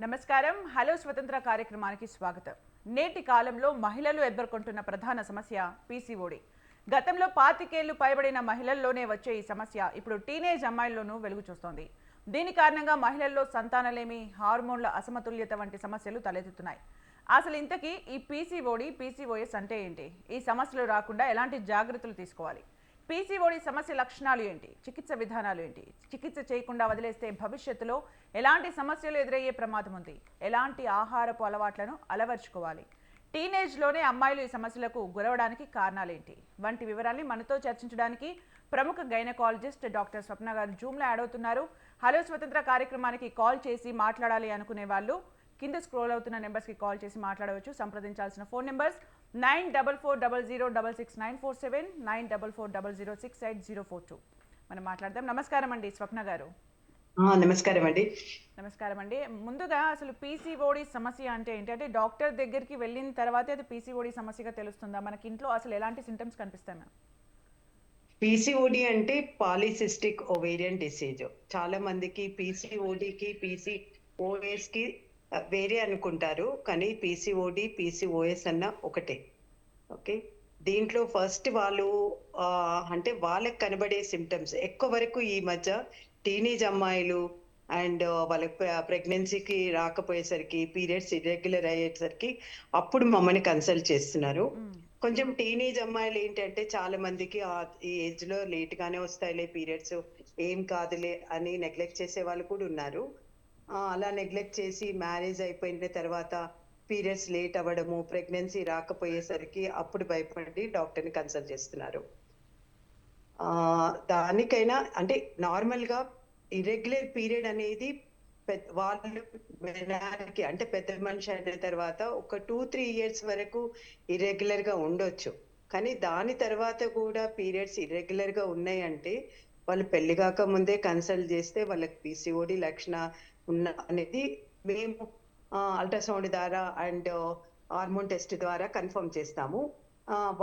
నమస్కారం. హలో స్వతంత్ర కార్యక్రమానికి స్వాగతం. నేటి కాలంలో మహిళలు ఎదుర్కొంటున్న ప్రధాన సమస్య పీసీఓడి. గతంలో పాతికేళ్ళు పైబడిన మహిళల్లోనే వచ్చే ఈ సమస్య ఇప్పుడు టీనేజ్ అమ్మాయిల్లోనూ వెలుగు చూస్తోంది. దీని కారణంగా మహిళల్లో సంతానలేమి హార్మోన్ల అసమతుల్యత వంటి సమస్యలు తలెత్తుతున్నాయి. అసలు ఇంతకీ ఈ పీసీఓడి పీసీఓఎస్ అంటే ఏంటి? ఈ సమస్యలు రాకుండా ఎలాంటి జాగ్రత్తలు తీసుకోవాలి? పీసీఓడి సమస్య లక్షణాలు ఏంటి? చికిత్స విధానాలు ఏంటి? చికిత్స చేయకుండా వదిలేస్తే భవిష్యత్తులో ఎలాంటి సమస్యలు ఎదురయ్యే ప్రమాదం ఉంది? ఎలాంటి ఆహారపు అలవాట్లను అలవర్చుకోవాలి? టీనేజ్లోనే అమ్మాయిలు ఈ సమస్యలకు గురవడానికి కారణాలేంటి వంటి వివరాల్ని మనతో చర్చించడానికి ప్రముఖ గైనకాలజిస్ట్ డాక్టర్ స్వప్న గారు జూమ్లో యాడ్ అవుతున్నారు. హలో స్వతంత్ర కార్యక్రమానికి కాల్ చేసి మాట్లాడాలి అనుకునే వాళ్ళు కింద స్క్రోల్ అవుతున్న నెంబర్స్కి కాల్ చేసి మాట్లాడవచ్చు. సంప్రదించాల్సిన phone numbers nine double four double zero double six nine four seven nine double four double zero six eight zero four two. మనం మాట్లాడదాం. నమస్కారం అండి స్వప్న గారు. నమస్కారం అండి. నమస్కారం అండి. ముందుగా అసలు పీసీఓడి సమస్య అంటే ఏంటి? అంటే డాక్టర్ దగ్గరికి వెళ్ళిన తర్వాతే అది పీసీఓడి సమస్యగా తెలుస్తుందా? మనకి ఇంట్లో అసలు ఎలాంటి సింటమ్స్ కనిపిస్తాయి? మ్యామ్ పీసీఓడి అంటే పాలిసిస్టిక్ ఓవేరియన్ డిసీజ్. చాలా మందికి పీసీఓడికి పీసీఓఎస్కి ఆ, వేరే అనుకుంటారు కానీ పీసీఓడి పీసీఓఎస్ అన్న ఒకటే. ఓకే? దీంట్లో ఫస్ట్ వాళ్ళు అంటే వాళ్ళకి కనబడే సిమ్టమ్స్ ఎక్కువ వరకు ఈ మధ్య టీనేజ్ అమ్మాయిలు అండ్ వాళ్ళ ప్రెగ్నెన్సీకి రాకపోయేసరికి పీరియడ్స్ ఇర్రెగ్యులర్ అయ్యేసరికి అప్పుడు మమ్మల్ని కన్సల్ట్ చేస్తున్నారు. కొంచెం టీనేజ్ అమ్మాయిలు ఏంటంటే చాలా మందికి ఈ ఏజ్లో లేట్ గానే వస్తాయిలే పీరియడ్స్ ఏం కాదులే అని నెగ్లెక్ట్ చేసే వాళ్ళు కూడా ఉన్నారు. అలా నెగ్లెక్ట్ చేసి మ్యారేజ్ అయిపోయిన తర్వాత పీరియడ్స్ లేట్ అవ్వడము ప్రెగ్నెన్సీ రాకపోయేసరికి అప్పుడు భయపడి డాక్టర్ని కన్సల్ట్ చేస్తున్నారు. దానికైనా అంటే నార్మల్గా ఇర్రెగ్యులర్ పీరియడ్ అనేది వాళ్ళు వినడానికి అంటే పెద్ద మనిషి అయిన తర్వాత ఒక టూ త్రీ ఇయర్స్ వరకు ఇర్రెగ్యులర్గా ఉండొచ్చు. కానీ దాని తర్వాత కూడా పీరియడ్స్ ఇర్రెగ్యులర్గా ఉన్నాయంటే వాళ్ళు పెళ్ళి కాక ముందే కన్సల్ట్ చేస్తే వాళ్ళకి పీసీఓడి లక్షణ ఉన్న అనేది మేము అల్ట్రాసౌండ్ ద్వారా అండ్ హార్మోన్ టెస్ట్ ద్వారా కన్ఫర్మ్ చేస్తాము.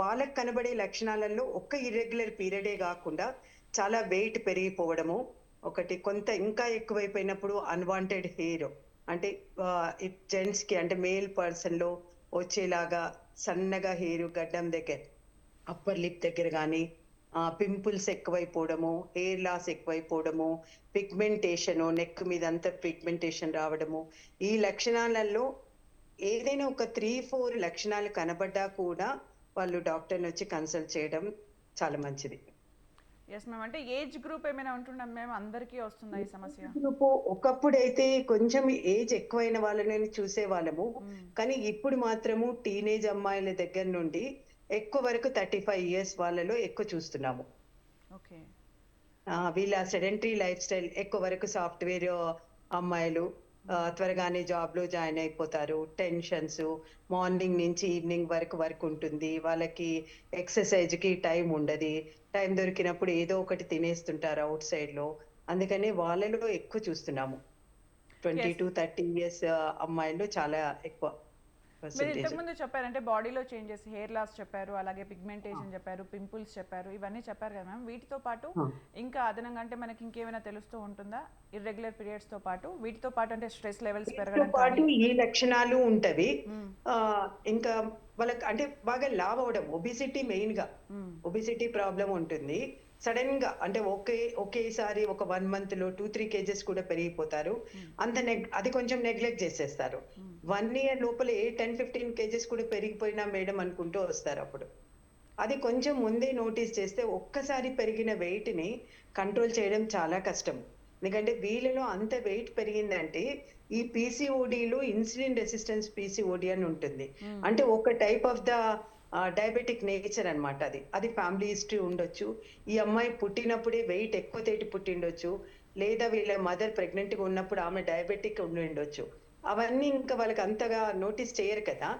వాళ్ళకు వాళ్ళకి కనబడే లక్షణాలలో ఒక్క ఇర్రెగ్యులర్ పీరియడే కాకుండా చాలా వెయిట్ పెరిగిపోవడము. ఒకటి కొంత ఇంకా ఎక్కువైపోయినప్పుడు అన్వాంటెడ్ హెయిర్ అంటే జెంట్స్కి అంటే మేల్ పర్సన్లో వచ్చేలాగా సన్నగా హెయిర్ గడ్డం దగ్గర అప్పర్ లిప్ దగ్గర కానీ పింపుల్స్ ఎక్కువైపోవడము హెయిర్ లాస్ ఎక్కువైపోవడము పిగ్మెంటేషన్ నెక్ మీద అంతా పిగ్మెంటేషన్ రావడము. ఈ లక్షణాలలో ఏదైనా ఒక త్రీ ఫోర్ లక్షణాలు కనబడ్డా కూడా వాళ్ళు డాక్టర్ని వచ్చి కన్సల్ట్ చేయడం చాలా మంచిది. ఎస్ మ్యామ్ అంటే ఏజ్ గ్రూప్ ఏమైనా ఉంటున్నాం మేము అందరికీ వస్తుందా ఈ సమస్య? గ్రూప్ ఒకప్పుడు అయితే కొంచెం ఏజ్ ఎక్కువైన వాళ్ళని చూసే వాళ్ళము మ్మ్. కానీ ఇప్పుడు మాత్రము టీనేజ్ అమ్మాయిల దగ్గర నుండి ఎక్కువ వరకు థర్టీ ఫైవ్ ఇయర్స్ వాళ్ళలో ఎక్కువ చూస్తున్నాము. వీళ్ళ సెడెంటరీ లైఫ్ స్టైల్ ఎక్కువ వరకు సాఫ్ట్వేర్ అమ్మాయిలు త్వరగానే జాబ్లో జాయిన్ అయిపోతారు. టెన్షన్స్ మార్నింగ్ నుంచి ఈవినింగ్ వరకు వర్క్ ఉంటుంది. వాళ్ళకి ఎక్సర్సైజ్కి టైం ఉండదు. టైం దొరికినప్పుడు ఏదో ఒకటి తినేస్తుంటారు అవుట్ సైడ్లో అందుకని వాళ్ళలో ఎక్కువ చూస్తున్నాము. ట్వంటీ. టు థర్టీ ఇయర్స్ అమ్మాయిలు చాలా ఎక్కువ. మీరు ఇంతకుముందు చెప్పారంటే బాడీలో చేంజెస్ హెయిర్ లాస్ చెప్పారు అలాగే పిగ్మెంటేషన్ చెప్పారు పింపుల్స్ చెప్పారు ఇవన్నీ చెప్పారు కదా మ్యామ్. వీటితో పాటు ఇంకా అదనంగా అంటే మనకి ఇంకేమైనా తెలుస్తూ ఉంటుందా? ఇర్రెగ్యులర్ పీరియడ్స్తో పాటు. వీటితో పాటు అంటే స్ట్రెస్ లెవెల్స్ పెరగడం పాటు ఈ లక్షణాలు ఉంటవి. ఇంకా వాళ్ళకి అంటే బాగా లావ్ అవడం ఒబిసిటీ మెయిన్గా. ఒబిసిటీ ప్రాబ్లం ఉంటుంది. సడన్గా అంటే ఒకే ఒకేసారి ఒక వన్ మంత్లో టూ త్రీ కేజెస్ కూడా పెరిగిపోతారు. అంత నెగ్ అది కొంచెం నెగ్లెక్ట్ చేసేస్తారు. వన్ ఇయర్ లోపల ఏ టెన్ ఫిఫ్టీన్ కేజెస్ కూడా పెరిగిపోయినా మేడం అనుకుంటూ వస్తారు అప్పుడు. అది కొంచెం ముందే నోటీస్ చేస్తే ఒక్కసారి పెరిగిన weight ని కంట్రోల్ చేయడం చాలా కష్టం. ఎందుకంటే వీళ్ళలో అంత వెయిట్ పెరిగిందంటే ఈ పీసీఓడిలో ఇన్సులిన్ రెసిస్టెన్స్ పీసీఓడి అని ఉంటుంది. అంటే ఒక type of the diabetic nature అనమాట అది. అది ఫ్యామిలీ హిస్టరీ ఉండొచ్చు. ఈ అమ్మాయి పుట్టినప్పుడే వెయిట్ ఎక్కువ తేటి పుట్టిండొచ్చు. లేదా వీళ్ళ మదర్ ప్రెగ్నెంట్గా ఉన్నప్పుడు ఆమె డయాబెటిక్ ఉండి ఉండొచ్చు అవన్నీ ఇంకా వాళ్ళకి అంతగా నోటీస్ చేయరు కదా.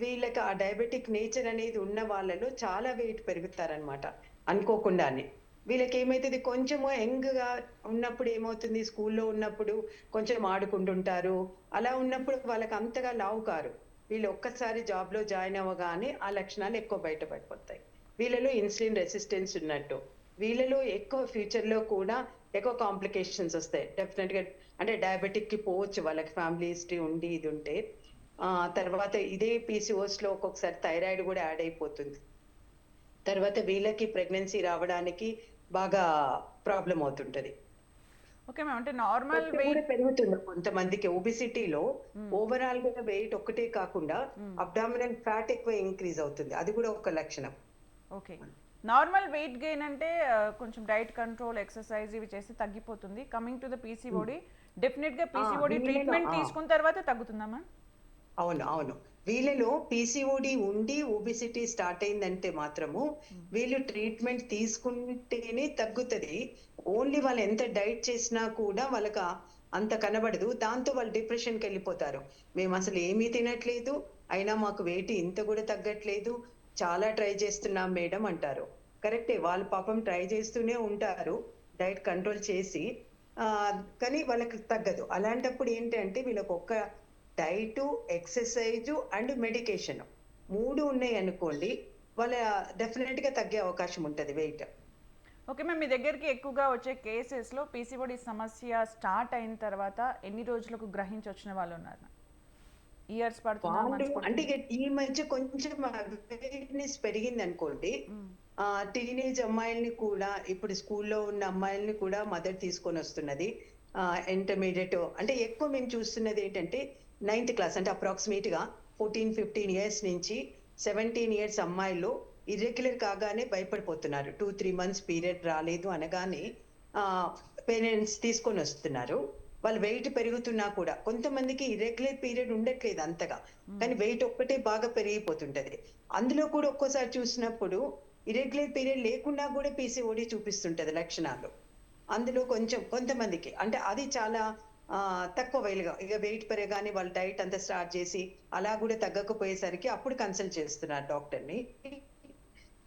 వీళ్ళకి ఆ డయాబెటిక్ నేచర్ అనేది ఉన్న వాళ్ళలో చాలా వెయిట్ పెరుగుతారనమాట అనుకోకుండానే. వీళ్ళకి ఏమైతుంది? కొంచెము యంగ్గా ఉన్నప్పుడు ఏమవుతుంది? స్కూల్లో ఉన్నప్పుడు కొంచెం ఆడుకుంటుంటారు. అలా ఉన్నప్పుడు వాళ్ళకి అంతగా లావు కారు. వీళ్ళు ఒక్కసారి జాబ్లో జాయిన్ అవ్వగానే ఆ లక్షణాలు ఎక్కువ బయటపడిపోతాయి. వీళ్ళలో ఇన్సులిన్ రెసిస్టెన్స్ ఉన్నట్టు వీళ్ళలో ఎక్కువ ఫ్యూచర్లో కూడా ఎక్కువ కాంప్లికేషన్స్ వస్తాయి. డెఫినెట్గా అంటే డయాబెటిక్కి పోవచ్చు వాళ్ళకి ఫ్యామిలీ హిస్టరీ ఉండి ఇది ఉంటే. తర్వాత ఇదే పీసీఓస్లో ఒక్కొక్కసారి థైరాయిడ్ కూడా యాడ్ అయిపోతుంది. తర్వాత వీళ్ళకి ప్రెగ్నెన్సీ రావడానికి బాగా ప్రాబ్లం అవుతుంటుంది. Okay ma'am. అంటే నార్మల్ వెయిట్ పెరుగుతుంది కొంతమందికి. ఒబిసిటీలో ఓవరాల్గా వెయిట్ ఒక్కటే కాకుండా. అబ్డామినల్ ఫ్యాట్ ఎక్కువ ఇంక్రీజ్ అవుతుంది. అది కూడా ఒక లక్షణం. ఓకే. నార్మల్ వెయిట్ గెయిన్ అంటే కొంచెం డైట్ కంట్రోల్ ఎక్సర్సైజ్ ఇవి చేస్తే తగ్గిపోతుంది. కమింగ్ టు ద పీసీఓడి డెఫినెట్గా పీసీఓడి ట్రీట్మెంట్. తీసుకున్న తర్వాత తగ్గుతుందా మ్యామ్? అవును అవును. వీళ్ళలో పీసీఓడి ఉండి ఒబిసిటీ స్టార్ట్ అయిందంటే మాత్రము వీళ్ళు ట్రీట్మెంట్ తీసుకుంటేనే తగ్గుతుంది. ఓన్లీ వాళ్ళు ఎంత డైట్ చేసినా కూడా వాళ్ళకి అంత కనబడదు. దాంతో వాళ్ళు డిప్రెషన్కి వెళ్ళిపోతారు. మేము అసలు ఏమీ తినట్లేదు. అయినా మాకు వెయిట్ ఇంత కూడా తగ్గట్లేదు. చాలా ట్రై చేస్తున్నాం మేడం అంటారు. కరెక్టే వాళ్ళు పాపం ట్రై చేస్తూనే ఉంటారు. డైట్ కంట్రోల్ చేసి కానీ వాళ్ళకి తగ్గదు. అలాంటప్పుడు ఏంటంటే వీళ్ళకి ఒక్క డైటు ఎక్సర్సైజ్ అండ్ మెడికేషన్. మూడు ఉన్నాయి అనుకోండి వాళ్ళ డెఫినెట్గా తగ్గే అవకాశం ఉంటుంది వెయిట్. ఓకే మ్యామ్ మీ దగ్గరికి ఎక్కువగా వచ్చే కేసెస్లో పీసీఓడి సమస్య స్టార్ట్ అయిన తర్వాత ఎన్ని రోజులకు గ్రహించి వచ్చిన వాళ్ళు ఉన్నారు ఇయర్స్ పడుతుందా? అంటే ఈ మధ్య కొంచెం అవేర్నెస్ పెరిగింది అనుకోండి టీనేజ్ అమ్మాయిల్ని కూడా ఇప్పుడు స్కూల్లో ఉన్న అమ్మాయిల్ని కూడా మదర్ తీసుకొని వస్తున్నది ఇంటర్మీడియట్ అంటే ఎక్కువ మేము చూస్తున్నది ఏంటంటే నైన్త్ క్లాస్ అంటే అప్రాక్సిమేట్గా ఫోర్టీన్ ఫిఫ్టీన్ ఇయర్స్ నుంచి సెవెంటీన్ ఇయర్స్ అమ్మాయిలు ఇర్రెగ్యులర్ కాగానే భయపడిపోతున్నారు. టూ త్రీ మంత్స్ పీరియడ్ రాలేదు అనగానే పేరెంట్స్ తీసుకొని వస్తున్నారు. వాళ్ళు వెయిట్ పెరుగుతున్నా కూడా కొంతమందికి ఇర్రెగ్యులర్ పీరియడ్ ఉండట్లేదు అంతగా. కానీ వెయిట్ ఒక్కటే బాగా పెరిగిపోతుంటది. అందులో కూడా ఒక్కోసారి చూసినప్పుడు ఇరెగ్యులర్ పీరియడ్ లేకుండా కూడా పీసీఓడి చూపిస్తుంటది లక్షణాలు. అందులో కొంచెం కొంతమందికి. అంటే అది చాలా తక్కువ వేలుగా. ఇక వెయిట్ పెరగానే వాళ్ళు డైట్ అంతా స్టార్ట్ చేసి అలా కూడా తగ్గకపోయేసరికి అప్పుడు కన్సల్ట్ చేస్తున్నారు డాక్టర్ని.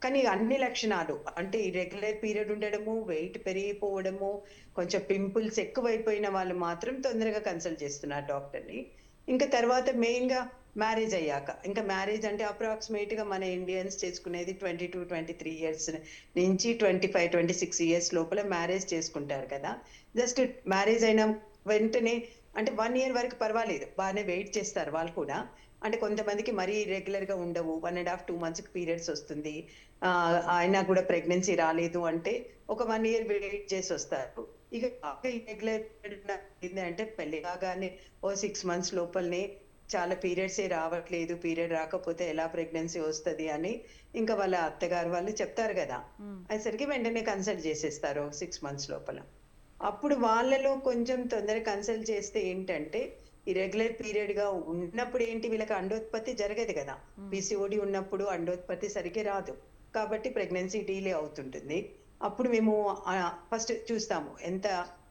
కానీ అన్ని లక్షణాలు. అంటే రెగ్యులర్ పీరియడ్ ఉండడము వెయిట్ పెరిగిపోవడము కొంచెం పింపుల్స్ ఎక్కువైపోయిన వాళ్ళు మాత్రం తొందరగా కన్సల్ట్ చేస్తున్నారు డాక్టర్ని. ఇంకా తర్వాత మెయిన్గా మ్యారేజ్ అయ్యాక. ఇంకా మ్యారేజ్ అంటే అప్రాక్సిమేట్గా మన ఇండియన్స్ చేసుకునేది twenty two twenty three years నుంచి twenty five twenty six years లోపల మ్యారేజ్ చేసుకుంటారు కదా. జస్ట్ మ్యారేజ్ అయిన వెంటనే అంటే వన్ ఇయర్ వరకు పర్వాలేదు. బాగానే వెయిట్ చేస్తారు వాళ్ళు కూడా. అంటే కొంతమందికి మరీ రెగ్యులర్గా ఉండవు. One and half two months periods వస్తుంది. ఆ, అయినా కూడా ప్రెగ్నెన్సీ రాలేదు అంటే ఒక వన్ ఇయర్ వెయిట్ చేసి వస్తారు. ఇక రెగ్యులర్ అంటే పెళ్ళి కాగానే ఓ సిక్స్ మంత్స్ లోపలనే చాలా పీరియడ్స్ ఏ రావట్లేదు పీరియడ్ రాకపోతే ఎలా ప్రెగ్నెన్సీ వస్తది అని ఇంకా వాళ్ళ అత్తగారు వాళ్ళు చెప్తారు కదా. మ్మ్. అసలుకి వెంటనే కన్సల్ట్ చేసేస్తారు సిక్స్ మంత్స్ లోపల. అప్పుడు వాళ్ళలో కొంచెం తొందరగా కన్సల్ట్ చేస్తే ఏంటంటే ఈ రెగ్యులర్ పీరియడ్గా ఉన్నప్పుడు ఏంటి? వీళ్ళకి అండోత్పత్తి జరగదు కదా. పిసిఓడి ఉన్నప్పుడు అండోత్పత్తి సరిగ్గా రాదు. కాబట్టి ప్రెగ్నెన్సీ డీలే అవుతుంటుంది. అప్పుడు మేము ఫస్ట్ చూస్తాము ఎంత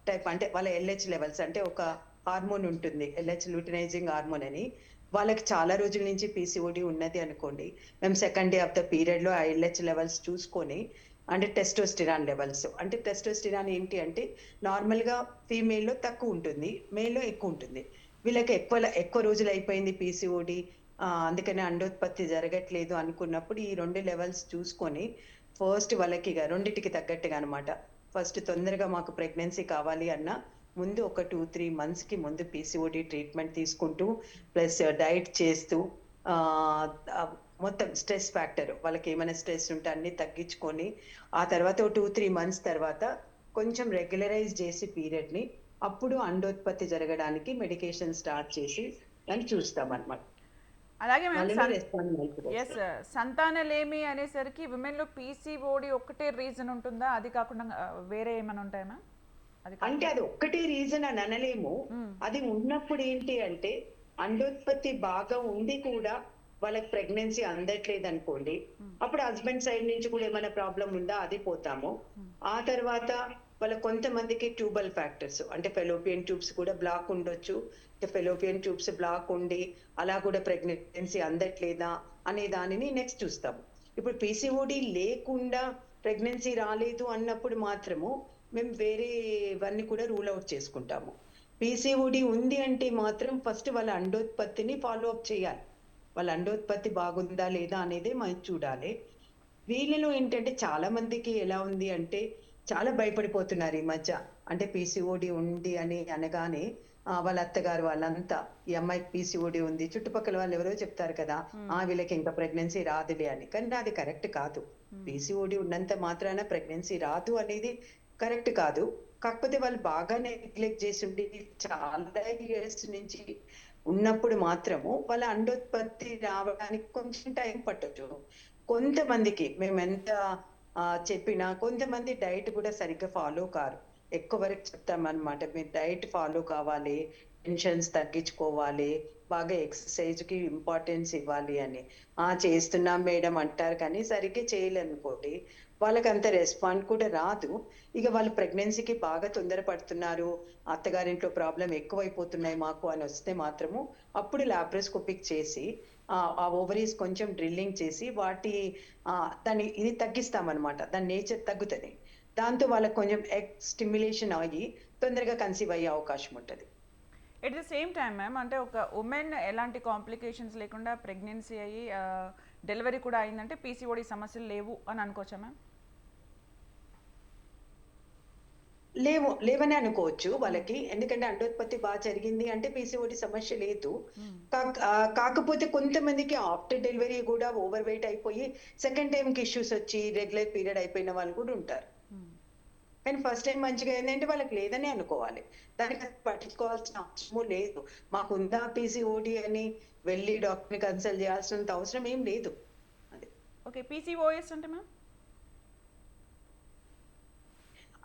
టైప్ అంటే వాళ్ళ ఎల్హెచ్ లెవెల్స్ అంటే ఒక హార్మోన్ ఉంటుంది. ఎల్హెచ్ లూటినైజింగ్ హార్మోన్ అని. వాళ్ళకి చాలా రోజుల నుంచి పీసీఓడి ఉన్నది అనుకోండి. మేము సెకండ్ డే ఆఫ్ ద పీరియడ్లో ఆ ఎల్హెచ్ లెవెల్స్ చూసుకొని అంటే టెస్టోస్టిరాన్ లెవెల్స్ అంటే టెస్టోస్టిరాన్ ఏంటి అంటే నార్మల్గా ఫీమేల్లో తక్కువ ఉంటుంది మేల్లో ఎక్కువ ఉంటుంది. వీళ్ళకి ఎక్కువ ఎక్కువ రోజులు అయిపోయింది పీసీఓడి అందుకనే అండోత్పత్తి జరగట్లేదు అనుకున్నప్పుడు ఈ రెండు లెవెల్స్ చూసుకొని ఫస్ట్ వాళ్ళకి రెండింటికి తగ్గట్టుగా అనమాట ఫస్ట్ తొందరగా మాకు ప్రెగ్నెన్సీ కావాలి అన్న ముందు ఒక టూ త్రీ మంత్స్కి ముందు పీసీఓడి ట్రీట్మెంట్ తీసుకుంటూ ప్లస్ డైట్ చేస్తూ మొత్తం స్ట్రెస్ ఫ్యాక్టర్ వాళ్ళకి ఏమైనా స్ట్రెస్ ఉంటే అన్ని తగ్గించుకొని ఆ తర్వాత టూ త్రీ మంత్స్ తర్వాత కొంచెం రెగ్యులరైజ్ చేసి పీరియడ్ని అప్పుడు అండోత్పత్తి జరగడానికి మెడికేషన్ స్టార్ట్ చేసి దాన్ని చూస్తాం అనమాట అలాగే. ఎస్ సంతానలేమి అనేసరికి విమెన్లో పీసీఓడి ఒక్కటే రీజన్ ఉంటుందా? అది కాకుండా వేరే ఏమైనా ఉంటాయా మ్యామ్? అది కాకుండా- అంటే అది ఒక్కటే రీజన్ అని అనలేము. అది ఉన్నప్పుడు ఏంటి అంటే అండోత్పత్తి బాగా ఉండి కూడా వాళ్ళకి ప్రెగ్నెన్సీ అందట్లేదు అనుకోండి అప్పుడు హస్బెండ్ సైడ్ నుంచి కూడా ఏమైనా ప్రాబ్లం ఉందా? అది పోతాము. ఆ తర్వాత వాళ్ళ కొంతమందికి ట్యూబల్ ఫ్యాక్టర్స్ అంటే ఫెలోపియన్ ట్యూబ్స్ కూడా బ్లాక్ ఉండొచ్చు. ఫెలోపియన్ ట్యూబ్స్ బ్లాక్ ఉండి అలా కూడా ప్రెగ్నెన్సీ అందట్లేదా అనే దానిని నెక్స్ట్ చూస్తాము. ఇప్పుడు పీసీఓడి లేకుండా ప్రెగ్నెన్సీ రాలేదు అన్నప్పుడు మాత్రము మేము వేరేవన్నీ కూడా రూల్ అవుట్ చేసుకుంటాము. పీసీఓడి ఉంది అంటే మాత్రం ఫస్ట్ వాళ్ళ అండోత్పత్తిని ఫాలో అప్ చేయాలి. వాళ్ళ అండోత్పత్తి బాగుందా లేదా అనేది మనం చూడాలి. వీళ్ళలో ఏంటంటే చాలా మందికి ఎలా ఉంది అంటే చాలా భయపడిపోతున్నారు ఈ మధ్య. అంటే పీసీఓడి ఉంది అని అనగానే వాళ్ళ అత్తగారు వాళ్ళంతా ఈ అమ్మాయికి పీసీఓడి ఉంది చుట్టుపక్కల వాళ్ళు ఎవరో చెప్తారు కదా ఆ వీళ్ళకి ఇంకా ప్రెగ్నెన్సీ రాదులే అని. కానీ అది కరెక్ట్ కాదు. పీసీఓడి ఉన్నంత మాత్రాన ప్రెగ్నెన్సీ రాదు అనేది కరెక్ట్ కాదు. కాకపోతే వాళ్ళు బాగా నెగ్లెక్ట్ చేసి ఉండి చాలా ఇయర్స్ నుంచి ఉన్నప్పుడు మాత్రము వాళ్ళ అండోత్పత్తి రావడానికి కొంచెం టైం పట్టొచ్చు. కొంతమందికి మేము ఎంత చెప్పినా కొంతమంది డైట్ కూడా సరిగ్గా ఫాలో కారు. ఎక్కువ వరకు చెప్తామన్నమాట మీరు డైట్ ఫాలో కావాలి టెన్షన్స్ తగ్గించుకోవాలి బాగా ఎక్సర్సైజ్కి ఇంపార్టెన్స్ ఇవ్వాలి అని. ఆ చేస్తున్నాం మేడం అంటారు కానీ సరిగ్గా చేయలేనుకోండి వాళ్ళకి అంత రెస్పాండ్ కూడా రాదు. ఇక వాళ్ళు ప్రెగ్నెన్సీకి బాగా తొందరపడుతున్నారు అత్తగారింట్లో ప్రాబ్లం ఎక్కువైపోతున్నాయి మాకు అని వస్తే మాత్రము అప్పుడు లాప్రోస్కోపిక్ చేసి ఆ ఓవరీస్ కొంచెం డ్రిల్లింగ్ చేసి వాటి దాన్ని ఇది తగ్గిస్తామన్నమాట. దాని నేచర్ తగ్గుతుంది. దాంతో వాళ్ళకి కొంచెం ఎగ్ స్టిమ్యులేషన్ అయ్యి తొందరగా కన్సీవ్ అయ్యే అవకాశం ఉంటుంది. At the same time ma'am అంటే ఒక ఉమెన్ ఎలాంటి కాంప్లికేషన్స్ లేకుండా ప్రెగ్నెన్సీ అయ్యి డెలివరీ కూడా అయిందంటే పీసీఓడి సమస్యలు లేవు అని అనుకోవచ్చా మ్యామ్ లేవు లేవని అనుకోవచ్చు వాళ్ళకి. ఎందుకంటే అండోత్పత్తి బాగా జరిగింది అంటే పీసీఓడి సమస్య లేదు. కాకపోతే కొంతమందికి ఆఫ్టర్ డెలివరీ కూడా ఓవర్ వెయిట్ అయిపోయి సెకండ్ టైం కి ఇష్యూస్ వచ్చి రెగ్యులర్ పీరియడ్ అయిపోయిన వాళ్ళు కూడా ఉంటారు. కానీ ఫస్ట్ టైం మంచిగా ఏంటంటే వాళ్ళకి లేదని అనుకోవాలి. దానికి పట్టించుకోవాల్సిన అవసరము లేదు. మాకు ఉందా పీసీఓడి అని వెళ్ళి డాక్టర్ని కన్సల్ట్ చేయాల్సినంత అవసరం ఏం లేదు. అది. ఓకే పీసీఓఎస్ అంటే మ్యామ్?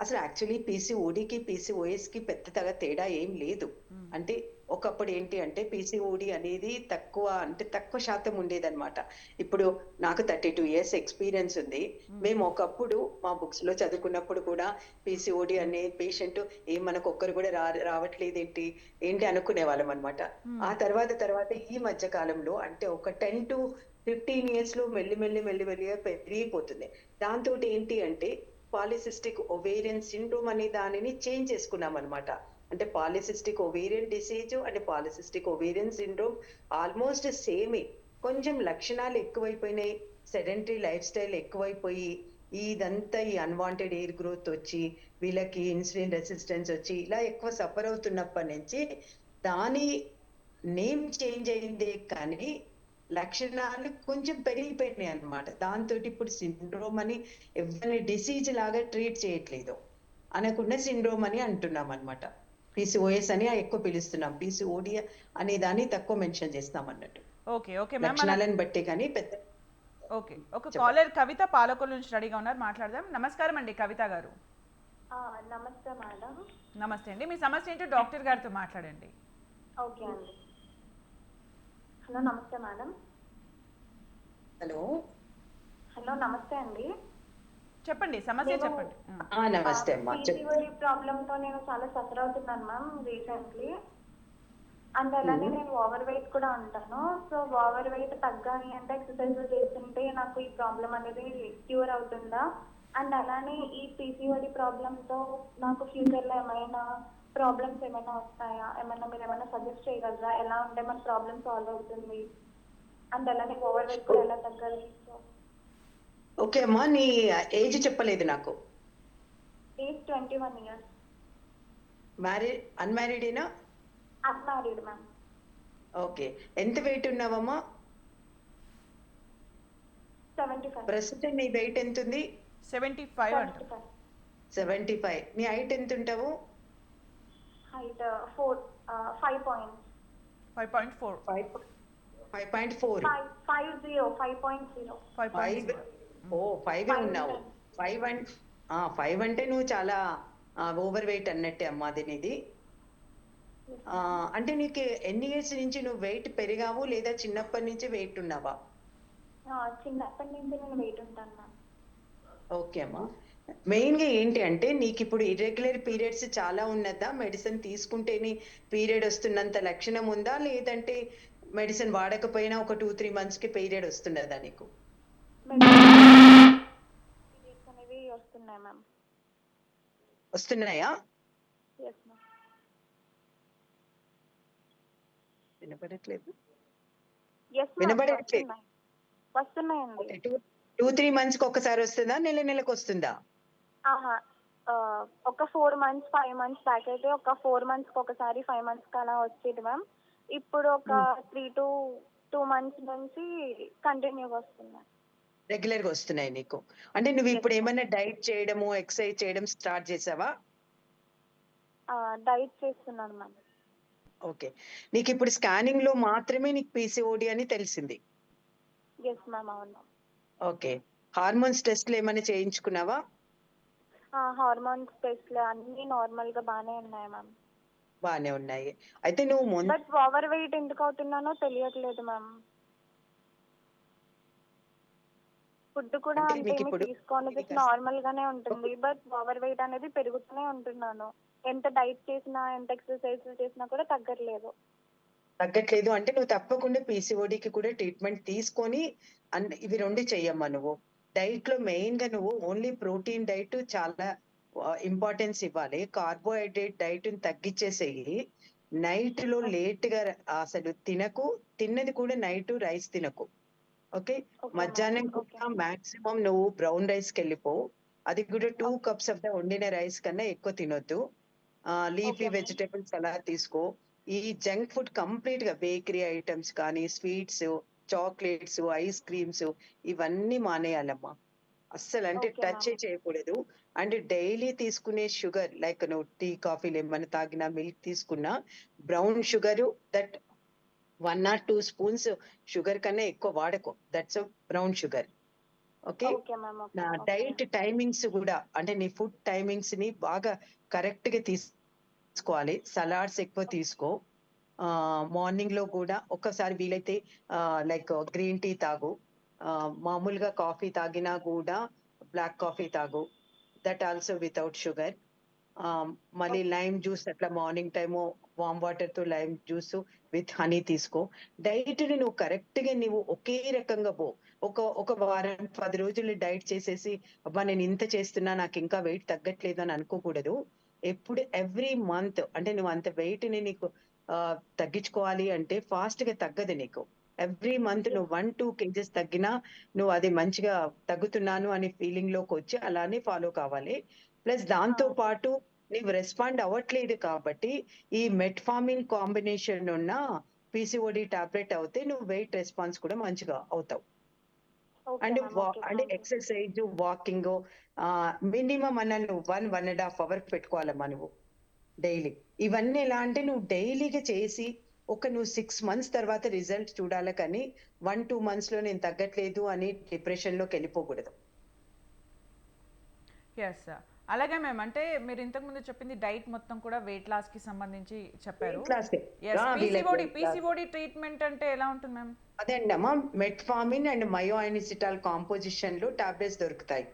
అసలు యాక్చువల్లీ పీసీఓడికి పీసీఓఎస్కి పెద్దగా తేడా ఏం లేదు. అంటే ఒకప్పుడు ఏంటి అంటే పీసీఓడి అనేది తక్కువ అంటే తక్కువ శాతం ఉండేదన్నమాట. ఇప్పుడు నాకు థర్టీ టూ ఇయర్స్ ఎక్స్పీరియన్స్ ఉంది. మేము. ఒకప్పుడు మా బుక్స్లో చదువుకున్నప్పుడు కూడా పీసీఓడి అనే పేషెంట్ ఏం మనకు ఒక్కరు కూడా రా రావట్లేదు ఏంటి ఏంటి అనుకునే వాళ్ళం అనమాట ఆ తర్వాత తర్వాత ఈ మధ్య కాలంలో అంటే ఒక టెన్ టు ఫిఫ్టీన్ ఇయర్స్లో మెల్లి మెల్లి మెల్లి మెల్లిగా పెరిగిపోతుంది. దాంతో ఏంటి అంటే పాలిసిస్టిక్ ఒవేరియన్ సిండ్రోమ్ అనే దానిని చేంజ్ చేసుకున్నాం అనమాట అంటే పాలిసిస్టిక్ ఒవేరియన్ డిసీజ్ అంటే పాలిసిస్టిక్ ఒవేరియన్ సిండ్రోమ్ ఆల్మోస్ట్ సేమే. కొంచెం లక్షణాలు ఎక్కువైపోయినాయి. సెడెంటరీ లైఫ్ స్టైల్ ఎక్కువైపోయి ఇదంతా ఈ అన్వాంటెడ్ ఎయిర్ గ్రోత్ వచ్చి వీళ్ళకి ఇన్సులిన్ రెసిస్టెన్స్ వచ్చి ఇలా ఎక్కువ సఫర్ అవుతున్నప్పటి నుంచి దాని నేమ్ చేంజ్ అయిందే కానీ లక్షణాలు కొంచెం పెరిగిపోయినాయి అన్నమాట. దాంతో ఇప్పుడు సిండ్రోమ్ అని ఎవరిని డిసీజ్ లాగా ట్రీట్ చేయట్లేదు. అనకుండా సిండ్రోమ్ అని అంటున్నాం అనమాట పీసీఓఎస్ అని ఎక్కువ పిలుస్తున్నాం. పీసీఓడి అనే దాన్ని తక్కువ మెన్షన్ చేస్తాం అన్నట్టు. ఓకే ఓకే మ్యామ్ లక్షణాలను బట్టి కానీ పెద్ద ఓకే ఒక కాలర్ కవిత పాలకొల్లు నుంచి రెడీగా ఉన్నారు. మాట్లాడదాం. నమస్కారం అండి కవిత గారు. ఆ, నమస్తే మేడం. నమస్తే అండి. మీ సమస్య ఏంటో డాక్టర్ గారితో మాట్లాడండి. ఓకే అండి. హలో నమస్తే మేడం. హలో. హలో నమస్తే అండి. చెప్పండి సమస్య చెప్పండి. ఆ. నమస్తే అమ్మా. చెప్పు. పీసీఓడి ప్రాబ్లమ్తో నేను చాలా సఫర్ అవుతున్నాను మ్యామ్ రీసెంట్లీ. అండ్ అలానే నేను ఓవర్ వెయిట్ కూడా ఉంటాను. సో ఓవర్ వెయిట్ తగ్గాలి అంటే ఎక్సర్సైజ్ చేస్తుంటే నాకు ఈ ప్రాబ్లం అనేది క్యూర్ అవుతుందా? అండ్ అలానే ఈ పీసీఓడి తో నాకు ఫ్యూచర్లో ఏమైనా ప్రాబ్లమ్స్ ఏమైనా వస్తాయా? ఏమైనా మీరు ఏమైనా సజెస్ట్ చేయగలరా? ఎలా ఉంటే మన ప్రాబ్లమ్ సాల్వ్ అవుతుంది? అండ్ అలానే ఓవర్ వెయిట్ కూడా ఎలా తగ్గాలి? ఓకే అమ్మా నీ ఏజ్ చెప్పలేదు నాకు. Age twenty one years married అన్మ్యారీడేనా unmarried ma'am okay ఎంత వెయిట్ ఉన్నావమ్మా? సెవెంటీ ఫైవ్ ప్రస్తుతం నీ వెయిట్ ఎంత ఉంది సెవెంటీ ఫైవ్ అంట. సెవెంటీ ఫైవ్ సెవెంటీ ఫైవ్ నీ హైట్ ఎంత ఉంటావు height four five point five point four five five point four five five zero five point zero five five point o five ఉన్నావు. Five అంటే five అంటే నువ్వు చాలా over weight అన్నట్టే అమ్మా అది నీది ఆ, అంటే నీకు ఎన్ని ఇయర్స్ నుంచి నువ్వు వెయిట్ పెరిగావు లేదా చిన్నప్పటి నుంచి వెయిట్ ఉన్నావా? చిన్నప్పటి నుంచి నేను వెయిట్ ఉంటాను మ్యామ్ ఓకే అమ్మా. మెయిన్గా ఏంటి అంటే నీకు ఇప్పుడు ఇర్రెగ్యులర్ పీరియడ్స్ చాలా ఉన్నదా? మెడిసిన్ తీసుకుంటేనే పీరియడ్ వస్తున్నంత లక్షణం ఉందా? లేదంటే మెడిసిన్ వాడకపోయినా ఒక టూ త్రీ మంత్స్కి పీరియడ్ వస్తున్నదా నీకు? వస్తున్నాయి వినపడట్లేదు. వస్తున్నాయండి. టూ త్రీ మంత్స్కి ఒకసారి వస్తుందా? నెల నెలకు వస్తుందా? ఒక four months five months back అయితే ఒక ఫోర్ మంత్స్కి ఒకసారి ఫైవ్ మంత్స్కి అలా వచ్చేది మ్యామ్ ఇప్పుడు ఒక త్రీ టు టూ మంత్స్ నుంచి కంటిన్యూగా వస్తుంది రెగ్యులర్గా వస్తున్నాయి నీకు. అంటే నువ్వు ఇప్పుడు ఏమైనా డైట్ చేయడము ఎక్సర్సైజ్ చేయడం స్టార్ట్ చేసావా? డైట్ చేస్తున్నాను మ్యామ్ ఓకే నీకు ఇప్పుడు స్కానింగ్లో మాత్రమే నీకు పీసీఓడి అని తెలిసింది. ఎస్ మ్యామ్ అవును. ఓకే హార్మోన్స్ టెస్ట్లు ఏమైనా చేయించుకున్నావా? హార్మోన్స్ టెస్ట్లు అన్నీ నార్మల్గా బాగానే ఉన్నాయి మ్యామ్. బానే ఉన్నాయి. అయితే నువ్వు ముందు బట్ ఓవర్ వెయిట్ ఎందుకు అవుతున్నానో తెలియట్లేదు మ్యామ్. ఫుడ్ కూడా అంటే ఏమి ఇప్పుడు ఇది. నార్మల్ గానే ఉంటుంది. బట్ ఓవర్ వెయిట్ అనేది పెరుగుతూనే ఉంటున్నాను. ఎంత డైట్ చేసినా ఎంత ఎక్సర్సైజ్ చేసినా కూడా తగ్గట్లేదు. తగ్గట్లేదు. అంటే నువ్వు తప్పకుండా పీసీఓడికి కూడా ట్రీట్మెంట్ తీసుకొని అన్ని ఇవి రెండు చెయ్యమ్మా నువ్వు. డైట్లో మెయిన్గా నువ్వు ఓన్లీ ప్రోటీన్ డైట్ చాలా ఇంపార్టెన్స్ ఇవ్వాలి. కార్బోహైడ్రేట్ డైట్ తగ్గించేసేయి. నైట్లో లేట్గా అసలు తినకు. తిన్నది కూడా నైట్ రైస్ తినకు. ఓకే. మధ్యాహ్నం కూడా. మాక్సిమం నువ్వు బ్రౌన్ రైస్కి వెళ్ళిపో. అది కూడా టూ కప్స్ ఆఫ్ ద వండిన రైస్ కన్నా ఎక్కువ తినొద్దు. లీఫీ. వెజిటేబుల్స్ అలా తీసుకో. ఈ జంక్ ఫుడ్ కంప్లీట్గా బేకరీ ఐటమ్స్ కానీ స్వీట్స్ చాక్లెట్స్ ఐస్ క్రీమ్స్ ఇవన్నీ మానేయాలమ్మా. అస్సలు అంటే టచ్. చేయకూడదు. అండ్ డైలీ తీసుకునే షుగర్ లైక్ నువ్వు టీ కాఫీలు ఏమైనా తాగినా మిల్క్ తీసుకున్నా brown sugar that one or two spoons sugar కన్నా ఎక్కువ వాడకు. That's brown sugar. ఓకే? నా డైట్ టైమింగ్స్ కూడా అంటే నీ ఫుడ్ టైమింగ్స్ని బాగా కరెక్ట్గా తీసుకోవాలి. సలాడ్స్ ఎక్కువ తీసుకో. మార్నింగ్లో కూడా ఒక్కసారి వీలైతే లైక్ గ్రీన్ టీ తాగు. మామూలుగా కాఫీ తాగినా కూడా బ్లాక్ కాఫీ తాగు. That also without sugar. మళ్ళీ లైమ్ జ్యూస్ అట్లా మార్నింగ్ టైము వామ్ వాటర్తో లైమ్ జ్యూస్ విత్ హనీ తీసుకో. డైట్ని నువ్వు కరెక్ట్గా నువ్వు ఒకే రకంగా పో. ఒక ఒక వారం పది రోజులు డైట్ చేసేసి అబ్బా నేను ఇంత చేస్తున్నా నాకు ఇంకా వెయిట్ తగ్గట్లేదు అని అనుకోకూడదు. ఎప్పుడు ఎవ్రీ మంత్ అంటే నువ్వు అంత వెయిట్ని నీకు తగ్గించుకోవాలి అంటే ఫాస్ట్గా తగ్గదు నీకు. ఎవ్రీ మంత్ నువ్వు వన్ టూ కేజెస్ తగ్గినా నువ్వు అది మంచిగా తగ్గుతున్నాను అనే ఫీలింగ్లోకి వచ్చి అలానే ఫాలో కావాలి. ప్లస్ దాంతో. పాటు నీవు రెస్పాండ్ అవ్వట్లేదు కాబట్టి ఈ మెట్ఫార్మిన్ కాంబినేషన్ ఉన్న పీసీఓడి టాబ్లెట్ అవుతే నువ్వు వెయిట్ రెస్పాన్స్ కూడా మంచిగా అవుతావు. అండ్ అంటే ఎక్సర్సైజ్ వాకింగ్ మినిమం అన్న నువ్వు one one and half hour పెట్టుకోవాలమ్మా నువ్వు. డైలీ. ఇవన్నీ ఎలా అంటే నువ్వు డైలీగా చేసి ఒక నువ్వు సిక్స్ మంత్స్ తర్వాత రిజల్ట్ చూడాలి కానీ వన్ టూ మంత్స్లో నేను తగ్గట్లేదు అని డిప్రెషన్లోకి వెళ్ళిపోకూడదు ఎస్ అలాగే మ్యామ్ అంటే మీరు ఇంతకు ముందు చెప్పింది డైట్ మొత్తం కూడా వెయిట్ లాస్కి సంబంధించి చెప్పారు. పీసీఓడి ట్రీట్మెంట్ అంటే ఎలా ఉంటుంది మ్యామ్ అదే అండి అమ్మా మెట్ఫార్మిన్ అండ్ మయోఐనిసిటాల్ కాంపోజిషన్లో టాబ్లెట్స్ దొరుకుతాయి.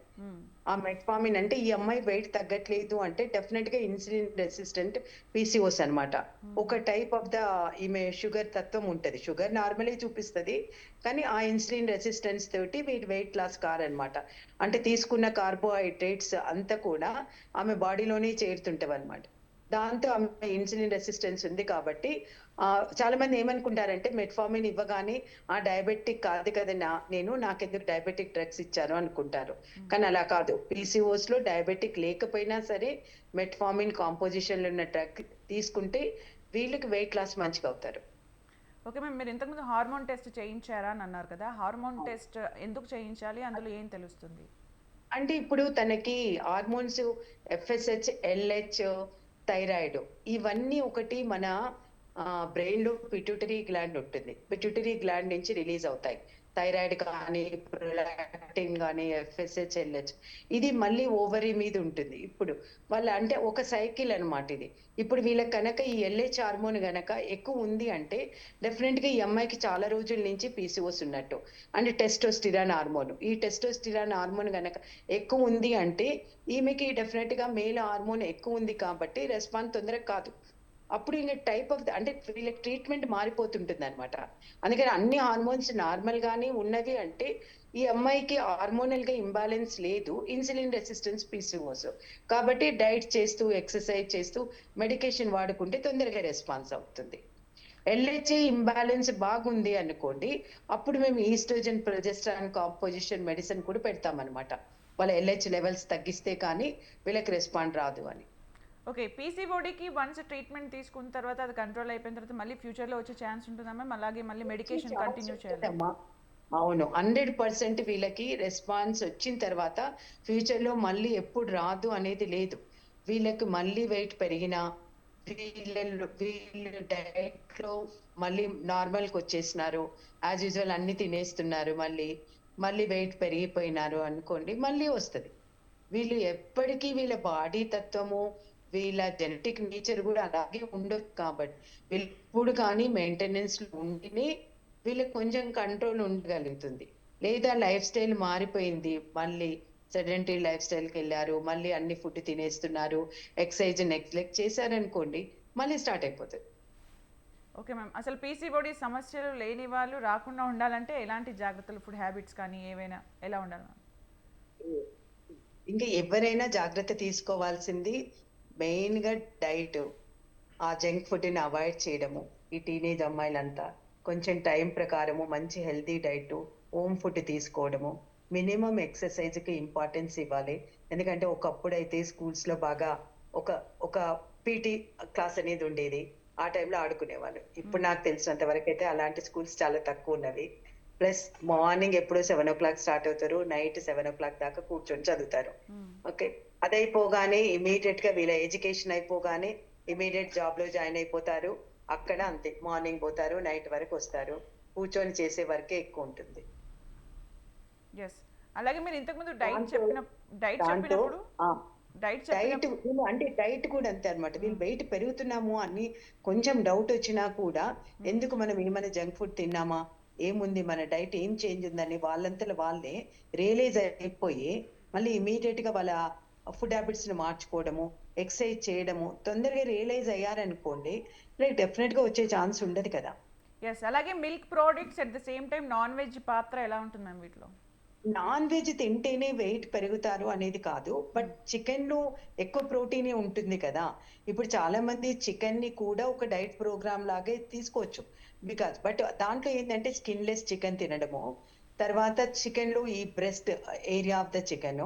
ఆ మెట్ఫార్మిన్ అంటే ఈ అమ్మాయి వెయిట్ తగ్గట్లేదు అంటే డెఫినెట్గా ఇన్సులిన్ రెసిస్టెంట్ పీసీఓస్ అన్నమాట. ఒక టైప్ ఆఫ్ ద ఈమె షుగర్ తత్వం ఉంటది. షుగర్ నార్మలే చూపిస్తది. కానీ ఆ ఇన్సులిన్ రెసిస్టెన్స్ తోటి వీటి వెయిట్ లాస్ కారనమాట అంటే తీసుకున్న కార్బోహైడ్రేట్స్ అంతా కూడా ఆమె బాడీలోనే చేరుతుంటవి అనమాట దాంతో ఆమె ఇన్సులిన్ రెసిస్టెన్స్ ఉంది కాబట్టి ఆ, చాలా మంది ఏమనుకుంటారంటే మెట్ఫార్మిన్ ఇవ్వగానే ఆ డయాబెటిక్ కాదు కదా నా నేను నాకెందుకు డయాబెటిక్ డ్రగ్స్ ఇచ్చారు? అనుకుంటారు. కానీ అలా కాదు. పీసీఓస్లో డయాబెటిక్ లేకపోయినా సరే మెట్ఫార్మిన్ కాంపోజిషన్లో ఉన్న డ్రగ్ తీసుకుంటే వీళ్ళకి వెయిట్ లాస్ మంచిగా అవుతారు. ఓకే మ్యామ్ మీరు ఇంతకుముందు హార్మోన్ టెస్ట్ చేయించారా అని అన్నారు కదా హార్మోన్ టెస్ట్ ఎందుకు చేయించాలి? అందులో ఏం తెలుస్తుంది? అంటే ఇప్పుడు తనకి హార్మోన్స్ ఎఫ్ఎస్హెచ్ ఎల్హెచ్ థైరాయిడ్. ఇవన్నీ ఒకటి మన బ్రెయిన్లో పిట్యూటరీ గ్లాండ్ ఉంటుంది. పిట్యూటరీ గ్లాండ్ నుంచి రిలీజ్ అవుతాయి. థైరాయిడ్ కానీ ప్రొలాక్టిన్ కానీ ఎఫ్ఎస్హెచ్ ఎల్హెచ్ ఇది మళ్ళీ ఓవరీ మీద ఉంటుంది. ఇప్పుడు వాళ్ళ అంటే ఒక సైకిల్ అనమాట ఇది. ఇప్పుడు వీళ్ళకి కనుక ఈ ఎల్హెచ్ హార్మోన్ కనుక ఎక్కువ ఉంది అంటే డెఫినెట్గా ఈ అమ్మాయికి చాలా రోజుల నుంచి పీసీఓస్ ఉన్నట్టు. అంటే టెస్టోస్టిరాన్ హార్మోన్. ఈ టెస్టోస్టిరాన్ హార్మోన్ కనుక ఎక్కువ ఉంది అంటే ఈమెకి డెఫినెట్గా మేల్ హార్మోన్ ఎక్కువ ఉంది కాబట్టి రెస్పాన్స్ తొందరగా కాదు. అప్పుడు ఇంకా టైప్ ఆఫ్ అంటే వీళ్ళకి ట్రీట్మెంట్ మారిపోతుంటుంది అనమాట అందుకని అన్ని హార్మోన్స్ నార్మల్ గానే ఉన్నవి అంటే ఈ అమ్మాయికి హార్మోనల్గా ఇంబ్యాలెన్స్ లేదు ఇన్సులిన్ రెసిస్టెన్స్ పీసీఓస్ కాబట్టి డైట్ చేస్తూ ఎక్సర్సైజ్ చేస్తూ మెడికేషన్ వాడుకుంటే తొందరగా రెస్పాన్స్ అవుతుంది. ఎల్హెచ్ఏ ఇంబ్యాలెన్స్ బాగుంది అనుకోండి అప్పుడు మేము ఈస్ట్రోజన్ ప్రొజెస్ట్రాన్ కాంపోజిషన్ మెడిసిన్ కూడా పెడతామన్నమాట. వాళ్ళ ఎల్హెచ్ లెవెల్స్ తగ్గిస్తే కానీ వీళ్ళకి రెస్పాండ్ రాదు అని. ఓకే పీసీఓడికి వన్స్ ట్రీట్మెంట్ తీసుకున్న తర్వాత అది కంట్రోల్ అయిపోయిన తర్వాత మళ్ళీ ఫ్యూచర్లో వచ్చే ఛాన్స్ ఉంటుందా మ్యామ్ అలాగే మళ్ళీ మెడికేషన్ కంటిన్యూ చేయాలి. అవును హండ్రెడ్ పర్సెంట్ వీళ్ళకి రెస్పాన్స్ వచ్చిన తర్వాత ఫ్యూచర్లో మళ్ళీ ఎప్పుడు రాదు అనేది లేదు. వీళ్ళకి మళ్ళీ వెయిట్ పెరిగినా వీళ్ళు వీళ్ళు డైట్లో మళ్ళీ నార్మల్కి వచ్చేసినారు. యాజ్ యూజువల్ అన్ని తినేస్తున్నారు మళ్ళీ. మళ్ళీ వెయిట్ పెరిగిపోయినారు అనుకోండి మళ్ళీ వస్తుంది. వీళ్ళు ఎప్పటికీ వీళ్ళ బాడీ తత్వము వీళ్ళ జెనెటిక్ నేచర్ కూడా అలాగే ఉండదు కాబట్టి వీళ్ళు ఇప్పుడు కానీ మెయింటెనెన్స్ ఉండిని వీళ్ళకి కొంచెం కంట్రోల్ ఉండగలుగుతుంది. లేదా లైఫ్ స్టైల్ మారిపోయింది మళ్ళీ సెడెంటరీ లైఫ్ స్టైల్కి వెళ్ళారు మళ్ళీ అన్ని ఫుడ్ తినేస్తున్నారు ఎక్సర్సైజ్ నెగ్లెక్ట్ చేశారనుకోండి మళ్ళీ స్టార్ట్ అయిపోతుంది. ఓకే మ్యామ్ అసలు పీసీఓడి సమస్యలు లేని వాళ్ళు రాకుండా ఉండాలంటే ఎలాంటి జాగ్రత్తలు ఫుడ్ హ్యాబిట్స్ కానీ ఏవైనా ఎలా ఉండాలి మ్యామ్ ఇంకా ఎవరైనా జాగ్రత్త తీసుకోవాల్సింది మెయిన్గా డైట్ ఆ జంక్ ఫుడ్ని అవాయిడ్ చేయడము ఈ టీనేజ్ అమ్మాయిలంతా. కొంచెం టైం ప్రకారము మంచి హెల్తీ డైట్ హోమ్ ఫుడ్ తీసుకోవడము మినిమం ఎక్సర్సైజ్కి ఇంపార్టెన్స్ ఇవ్వాలి. ఎందుకంటే ఒకప్పుడు అయితే స్కూల్స్లో బాగా ఒక ఒక పీటీ క్లాస్ అనేది ఉండేది. ఆ టైంలో ఆడుకునేవాళ్ళు. ఇప్పుడు నాకు తెలిసినంత వరకు అయితే అలాంటి స్కూల్స్ చాలా తక్కువ ఉన్నవి. ప్లస్ మార్నింగ్ ఎప్పుడో సెవెన్ ఓ క్లాక్ స్టార్ట్ అవుతారు నైట్ సెవెన్ ఓ క్లాక్ దాకా కూర్చొని చదువుతారు. ఓకే. అదైపోగానే ఇమీడియట్గా వీళ్ళ ఎడ్యుకేషన్ అయిపోగానే ఇమీడియట్ జాబ్లో జాయిన్ అయిపోతారు. అక్కడ అంతే మార్నింగ్ పోతారు నైట్ వరకు వస్తారు. కూర్చొని చేసే వరకే ఎక్కువ ఉంటుంది. అలాగే మీరు ఇంతకుముందు డైట్ చెప్పిన డైట్ చెప్పినప్పుడు డైట్ అంటే డైట్ కూడా అంతే అన్నమాట. వీళ్ళు వెయిట్ పెరుగుతున్నాము అని కొంచెం డౌట్ వచ్చినా కూడా ఎందుకు మనం ఏమైనా జంక్ ఫుడ్ తిన్నామా? ఏముంది మన డైట్ ఏం చేంజ్ ఉందని వాళ్ళంతలో వాళ్ళే రియలైజ్ అయిపోయి మళ్ళీ ఇమీడియట్గా వాళ్ళ ఫుడ్ హ్యాబిట్స్ని మార్చుకోవడము ఎక్సర్సైజ్ చేయడము తొందరగా రియలైజ్ అయ్యారనుకోండి లైక్ డెఫినెట్గా వచ్చే ఛాన్స్ ఉండదు కదా. ఎస్ అలాగే milk products at the same time non veg పాత్ర ఎలా ఉంటుంది మ్యామ్ వీటిలో? నాన్ వెజ్ తింటేనే వెయిట్ పెరుగుతారు అనేది కాదు బట్ చికెన్లో ఎక్కువ ప్రోటీన్ ఉంటుంది కదా. ఇప్పుడు చాలా మంది చికెన్ని కూడా ఒక డైట్ ప్రోగ్రామ్ లాగే తీసుకోవచ్చు. బికాస్ బట్ దాంట్లో ఏంటంటే స్కిన్లెస్ చికెన్ తినడము తర్వాత చికెన్లో ఈ breast area of the chicken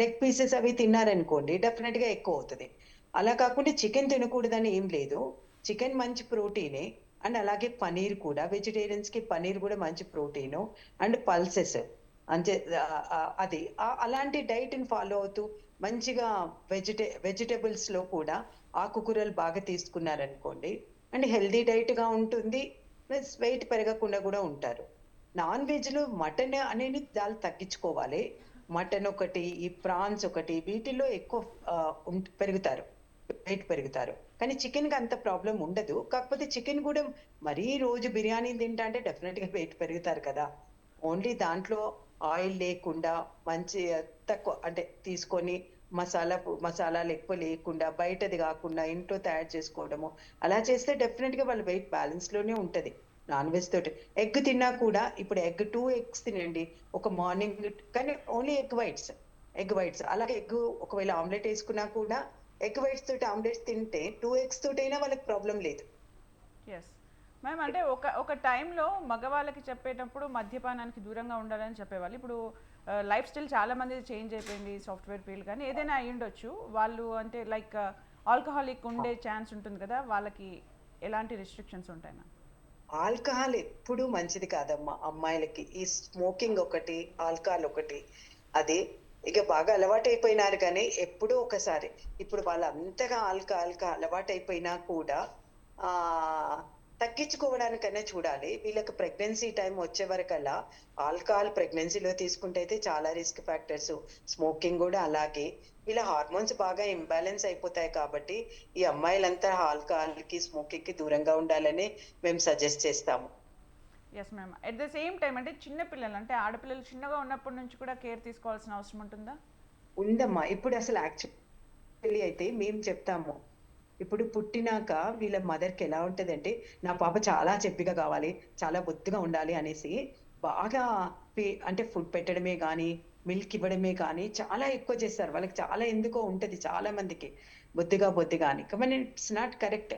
leg pieces అవి తిన్నారనుకోండి డెఫినెట్గా ఎక్కువ అవుతుంది. అలా కాకుండా చికెన్ తినకూడదని ఏం లేదు. చికెన్ మంచి ప్రోటీనే అండ్ అలాగే పనీర్ కూడా. వెజిటేరియన్స్కి పనీర్ కూడా మంచి ప్రోటీన్ అండ్ పల్సెస్ అంతే అది. అలాంటి డైట్ని ఫాలో అవుతూ మంచిగా వెజిటే వెజిటేబుల్స్లో కూడా ఆకుకూరలు బాగా తీసుకున్నారనుకోండి అండ్ హెల్దీ డైట్గా ఉంటుంది ప్లస్ వెయిట్ పెరగకుండా కూడా ఉంటారు. నాన్ వెజ్లో మటన్ అనేది చాలా తగ్గించుకోవాలి. మటన్ ఒకటి ఈ ప్రాన్స్ ఒకటి వీటిల్లో ఎక్కువ పెరుగుతారు. వెయిట్ పెరుగుతారు. కానీ చికెన్కి అంత ప్రాబ్లం ఉండదు. కాకపోతే చికెన్ కూడా మరీ రోజు బిర్యానీ తింటా అంటే డెఫినెట్గా వెయిట్ పెరుగుతారు కదా. ఓన్లీ దాంట్లో ఆయిల్ లేకుండా మంచి తక్కువ అంటే తీసుకొని మసాలా మసాలాలు ఎక్కువ లేకుండా బయటది కాకుండా ఇంట్లో తయారు చేసుకోవడము అలా చేస్తే డెఫినెట్గా వాళ్ళు వాళ్ళ వెయిట్ బ్యాలెన్స్లోనే ఉంటుంది. నాన్ వెజ్ తోటి. ఎగ్ తిన్నా కూడా ఇప్పుడు ఎగ్ టూ ఎగ్స్ తినండి. ఒక మార్నింగ్ కానీ only egg whites egg whites అలాగే ఎగ్ ఒకవేళ ఆమ్లెట్ వేసుకున్నా కూడా ఎగ్ వైట్స్ తోటి ఆమ్లెట్స్ తింటే టూ ఎగ్స్ తోటి అయినా వాళ్ళకి ప్రాబ్లం లేదు. ఎస్ మ్యామ్ అంటే ఒక ఒక టైంలో మగవాళ్ళకి చెప్పేటప్పుడు మద్యపానానికి దూరంగా ఉండాలని చెప్పేవాళ్ళు. ఇప్పుడు లైఫ్ స్టైల్ చాలా మంది చేంజ్ అయిపోయింది సాఫ్ట్వేర్ ఫీల్డ్ కానీ. ఏదైనా అయి ఉండొచ్చు. వాళ్ళు అంటే లైక్ ఆల్కహాలిక్ ఉండే ఛాన్స్ ఉంటుంది కదా వాళ్ళకి ఎలాంటి రిస్ట్రిక్షన్స్ ఉంటాయి మ్యామ్ ఆల్కహాల్ ఎప్పుడు మంచిది కాదమ్మా అమ్మాయిలకి. ఈ స్మోకింగ్ ఒకటి ఆల్కహాల్ ఒకటి అది ఇక బాగా అలవాటు అయిపోయినారు కానీ ఎప్పుడో ఒకసారి. ఇప్పుడు వాళ్ళు అంతగా ఆల్కహాల్ అలవాటు అయిపోయినా కూడా ఆ తగ్గించుకోవడానికైనా చూడాలి. వీళ్ళకి ప్రెగ్నెన్సీ టైం వచ్చే వరకల్లా ఆల్కహాల్ ప్రెగ్నెన్సీలో తీసుకుంటే అయితే చాలా రిస్క్ ఫ్యాక్టర్స్. స్మోకింగ్ కూడా అలాగే. ఇలా హార్మోన్స్ బాగా ఇంబ్యాలెన్స్ అయిపోతాయి కాబట్టి ఈ అమ్మాయిలంతా ఆల్కహాల్కి స్మోకింగ్కి దూరంగా ఉండాలని మేము సజెస్ట్ చేస్తాము. Yes ma'am at the same time అంటే చిన్న పిల్లలు అంటే ఆడపిల్లలు చిన్నగా ఉన్నప్పటి నుంచి కూడా కేర్ తీసుకోవాల్సిన అవసరం ఉంటుందా? ఉందమ్మా. ఇప్పుడు అసలు యాక్చువల్లీ అయితే మేము చెప్తాము. ఇప్పుడు పుట్టినాక వీళ్ళ మదర్కి ఎలా ఉంటదంటే నా పాప చాలా చెప్పిగా కావాలి చాలా బొత్తుగా ఉండాలి అనేసి బాగా అంటే ఫుడ్ పెట్టడమే కానీ మిల్క్ ఇవ్వడమే కానీ చాలా ఎక్కువ చేస్తారు. వాళ్ళకి చాలా ఎందుకో ఉంటది చాలా మందికి. బొద్దుగా బొద్దుగా అని. కానీ ఇట్స్ నాట్ కరెక్ట్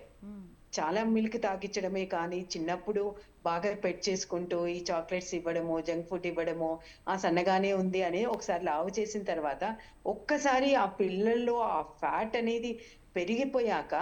చాలా మిల్క్ తాగించడమే కానీ చిన్నప్పుడు బాగా పెట్ చేసుకుంటూ ఈ చాక్లెట్స్ ఇవ్వడము జంక్ ఫుడ్ ఇవ్వడము ఆ సన్నగానే ఉంది అని ఒకసారి లావు చేసిన తర్వాత ఒక్కసారి ఆ పిల్లల్లో ఆ ఫ్యాట్ అనేది పెరిగిపోయాక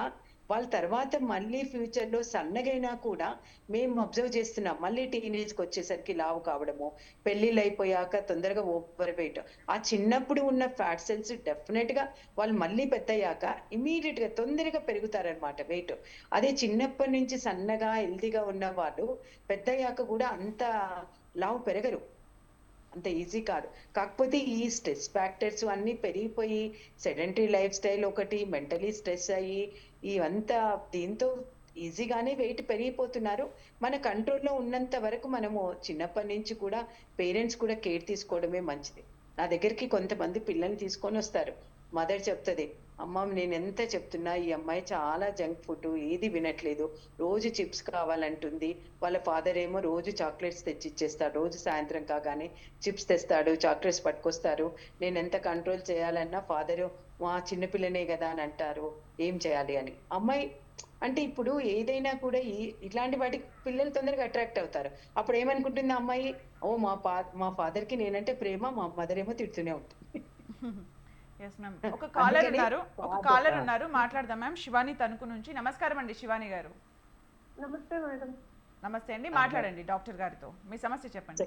వాళ్ళ తర్వాత మళ్ళీ ఫ్యూచర్లో సన్నగైనా కూడా మేము అబ్జర్వ్ చేస్తున్నాం. మళ్ళీ టీనేజ్కి వచ్చేసరికి లావు కావడము పెళ్ళిళ్ళు అయిపోయాక తొందరగా ఓవర్ వెయిట్ ఆ చిన్నప్పుడు ఉన్న ఫ్యాట్ సెల్స్ డెఫినెట్గా వాళ్ళు మళ్ళీ పెద్దయ్యాక ఇమీడియట్గా తొందరగా పెరుగుతారనమాట వెయిట్ అదే చిన్నప్పటి నుంచి సన్నగా హెల్తీగా ఉన్న వాళ్ళు పెద్దయ్యాక కూడా అంత లావు పెరగరు. అంత ఈజీ కాదు. కాకపోతే ఈ స్ట్రెస్ ఫ్యాక్టర్స్ అన్ని పెరిగిపోయి సెడెంటరీ లైఫ్ స్టైల్ ఒకటి మెంటలీ స్ట్రెస్ అయ్యి ఇవంతా దీంతో ఈజీగానే వెయిట్ పెరిగిపోతున్నారు. మన కంట్రోల్లో ఉన్నంత వరకు మనము చిన్నప్పటి నుంచి కూడా పేరెంట్స్ కూడా కేర్ తీసుకోవడమే మంచిది. నా దగ్గరికి కొంతమంది పిల్లల్ని తీసుకొని వస్తారు. మదర్ చెప్తుంది అమ్మ నేను ఎంత చెప్తున్నా ఈ అమ్మాయి చాలా జంక్ ఫుడ్ ఏది వినట్లేదు. రోజు చిప్స్ కావాలంటుంది. వాళ్ళ ఫాదర్ ఏమో రోజు చాక్లెట్స్ తెచ్చి ఇచ్చేస్తాడు రోజు సాయంత్రం కాగానే చిప్స్ తెస్తాడు చాక్లెట్స్ పట్టుకొస్తారు. నేను ఎంత కంట్రోల్ చేయాలన్నా ఫాదరు మా చిన్నపిల్లనే కదా అని అంటారు. ఏం చేయాలి అని. అమ్మాయి అంటే ఇప్పుడు ఏదైనా కూడా ఈ ఇట్లాంటి వాటికి పిల్లలు తొందరగా అట్రాక్ట్ అవుతారు. అప్పుడు ఏమనుకుంటుంది అమ్మాయి? ఓ మా ఫా మా father కి నేనంటే ప్రేమ మా మదర్ ఏమో తిడుతూనే ఉంటుంది. ఒక కాలర్ ఉన్నారు. ఒక కాలర్ ఉన్నారు. మాట్లాడదాం మ్యామ్ శివాని తణుకు నుంచి. నమస్కారం అండి శివాని గారు. నమస్తే మేడం. నమస్తే అండి. మాట్లాడండి డాక్టర్ గారితో. మీ సమస్య చెప్పండి.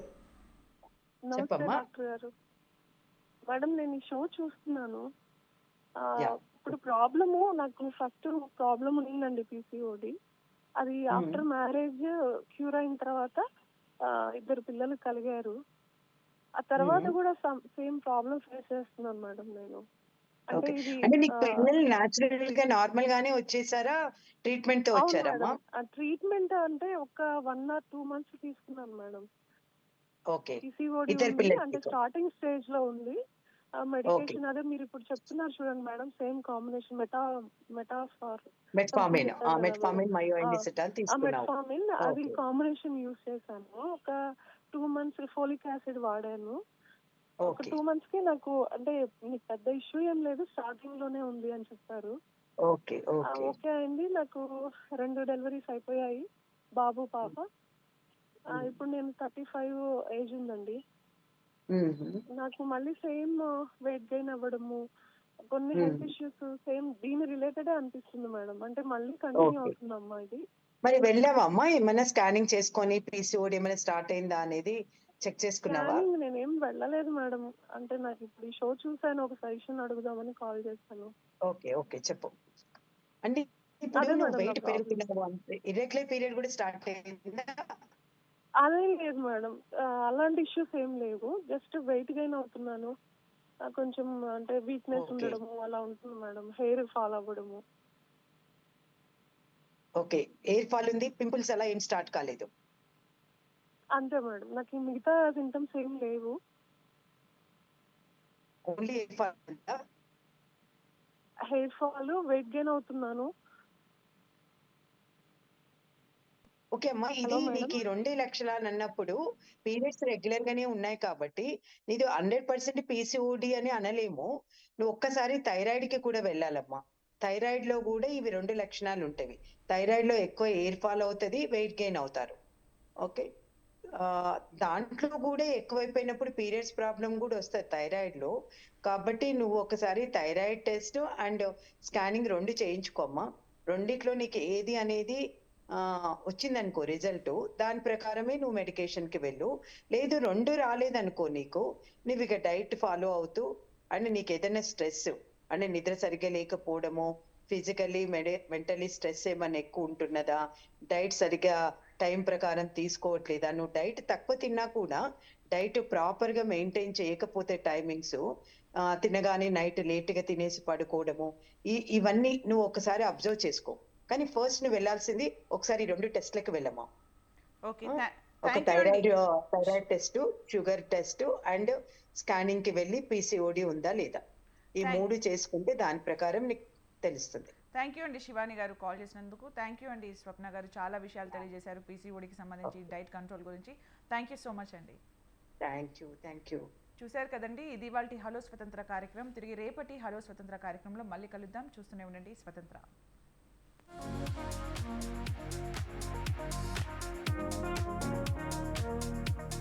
చెప్పమ్మా. డాక్టర్ గారు. మేడం నేను ఈ షో చూస్తున్నాను. ఇప్పుడు ప్రాబ్లము నాకు ఫస్ట్ ప్రాబ్లం ఉందండి పీసీఓడి. అది ఆఫ్టర్ మ్యారేజ్ క్యూర్ అయిన తర్వాత ఇద్దరు పిల్లలు కలిగారు. ఆ తర్వాత కూడా సేమ్ ప్రాబ్లమ్ ఫేస్ చేస్తున్నాను మేడం నేను. అంటే ఓకే. ఇది అంటే నీకు ఆ, పిల్లలు న్యాచురల్గా నార్మల్ గానే వచ్చేసారా ట్రీట్మెంట్తో వచ్చారమ్మా ట్రీట్మెంట్ అంటే ఒక వన్ ఆర్ టూ మంత్స్ తీసుకున్నాను మేడం. ఓకే. అంటే. స్టార్టింగ్ స్టేజ్లో ఉంది. మెడికేషన్ అదే మీరు ఇప్పుడు చెప్తున్నారు చూడండి మేడం సేమ్ కాంబినేషన్ మెటా మెటాఫార్ మెట్ఫామిన్ మేడం. మయోఎండిసిటాల్ ఆ తీసుకున్నావు. మెట్ఫార్మిన్ అది. కాంబినేషన్ యూస్ చేశాను. ఒక టూ మంత్స్ ఫోలిక్ యాసిడ్ వాడాను. ఒక టూ మంత్స్కి నాకు అంటే మీకు పెద్ద ఇష్యూ ఏం లేదు స్టార్టింగ్లోనే ఉంది అని చెప్పారు. Okay okay. అయింది. నాకు రెండు డెలివరీస్ అయిపోయాయి. బాబు పాప. ఇప్పుడు నేను థర్టీ ఫైవ్ ఏజ్ ఉందండి. నాకు మళ్ళీ సేమ్ వెయిట్ గెయిన్ అవ్వడము కొన్ని. హెల్త్ ఇష్యూస్ సేమ్ దీని రిలేటెడ్ అనిపిస్తుంది మేడం. అంటే మళ్ళీ కంటిన్యూ. అవుతుందమ్మా ఇది? మరి వెళ్ళావమ్మా ఏమైనా స్కానింగ్ చేసుకొని పీసీఓడి ఏమైనా స్టార్ట్ అయిందా అనేది చెక్ చేసుకున్నావా? నేనేం వెళ్ళలేదు మేడం. అంటే నాకు ఇప్పుడు ఈ షో చూసాను ఒక సజెషన్ అడుగుదామని కాల్ చేశాను. ఓకే ఓకే చెప్పు. అంటే ఇప్పుడు వెయిట్. పెరుగుతున్నావు అంటే ఇరెగ్యులర్ పీరియడ్ కూడా స్టార్ట్ అయిందా? అదేం లేదు మేడం. అలాంటి ఇష్యూస్ ఏం లేవు. జస్ట్ వెయిట్ గెయిన్ అవుతున్నాను. ఆ, కొంచెం అంటే వీక్నెస్. ఉండడము అలా ఉంటుంది మేడం. హెయిర్ ఫాల్ అవ్వడము. ఓకే ఎయిర్ ఫాల్ ఉంది పింపుల్స్ అలా ఏం స్టార్ట్ కాలేదు. అంతే మేడం. నాకు ఈ మిగతా సింటమ్స్ ఏం లేవు. ఓన్లీ ఎయిర్ ఫాల్ ఉందా? హెయిర్ ఫాల్ వెయిట్ గెయిన్ అవుతున్నాను. ఓకే. అమ్మా ఇది. నీకు ఈ రెండే లక్షణాలు అన్నప్పుడు పీరియడ్స్ రెగ్యులర్ గానే ఉన్నాయి కాబట్టి నీది హండ్రెడ్ పర్సెంట్ పీసీఓడి అని అనలేము. నువ్వు ఒక్కసారి థైరాయిడ్కి కూడా వెళ్ళాలమ్మా. థైరాయిడ్లో కూడా ఇవి రెండు లక్షణాలు ఉంటాయి థైరాయిడ్లో ఎక్కువ ఎయిర్ ఫాల్ అవుతుంది వెయిట్ గెయిన్ అవుతారు. ఓకే? ఆ, దాంట్లో కూడా ఎక్కువైపోయినప్పుడు పీరియడ్స్ ప్రాబ్లం కూడా వస్తుంది థైరాయిడ్లో కాబట్టి నువ్వు ఒకసారి థైరాయిడ్ టెస్ట్ అండ్ స్కానింగ్ రెండు చేయించుకోమ్మా. రెండిట్లో నీకు ఏది అనేది వచ్చిందనుకో రిజల్ట్ దాని ప్రకారమే నువ్వు మెడికేషన్కి వెళ్ళు. లేదు రెండు రాలేదనుకో నీకు. నువ్వు ఇక డైట్ ఫాలో అవుతూ అండ్ నీకు ఏదైనా స్ట్రెస్ అంటే నిద్ర సరిగ్గా లేకపోవడము ఫిజికల్లీ మెడి మెంటలీ స్ట్రెస్ ఏమైనా ఎక్కువ ఉంటున్నదా? డైట్ సరిగ్గా టైం ప్రకారం తీసుకోవట్లేదా? నువ్వు డైట్ తక్కువ తిన్నా కూడా డైట్ ప్రాపర్గా మెయింటైన్ చేయకపోతే టైమింగ్స్ తినగానే నైట్ లేట్గా తినేసి పడుకోవడము ఈ ఇవన్నీ నువ్వు ఒకసారి అబ్జర్వ్ చేసుకో. కానీ ఫస్ట్ నువ్వు వెళ్ళాల్సింది ఒకసారి రెండు టెస్ట్లకు వెళ్ళమ్మా ఓకే ఒక thyroid thyroid test sugar test and స్కానింగ్కి వెళ్ళి పీసీఓడి ఉందా లేదా? ఈ మూడు చేసుకుంటే దాని ప్రకారం నీకు తెలుస్తుంది. థ్యాంక్ యూ అండి శివాని గారు కాల్ చేసినందుకు. థ్యాంక్ యూ అండి స్వప్న గారు చాలా విషయాలు తెలియజేశారు పీసీఓడికి సంబంధించి డైట్ కంట్రోల్ గురించి. థ్యాంక్ యూ సో మచ్ అండి. థ్యాంక్ యూ థ్యాంక్ యూ చూశారు కదండి ఇది వాళ్ళ హలో స్వతంత్ర కార్యక్రమం. తిరిగి రేపటి హలో స్వతంత్ర కార్యక్రమంలో మళ్ళీ కలుద్దాం. చూస్తూనే ఉండండి స్వతంత్ర. Thank you.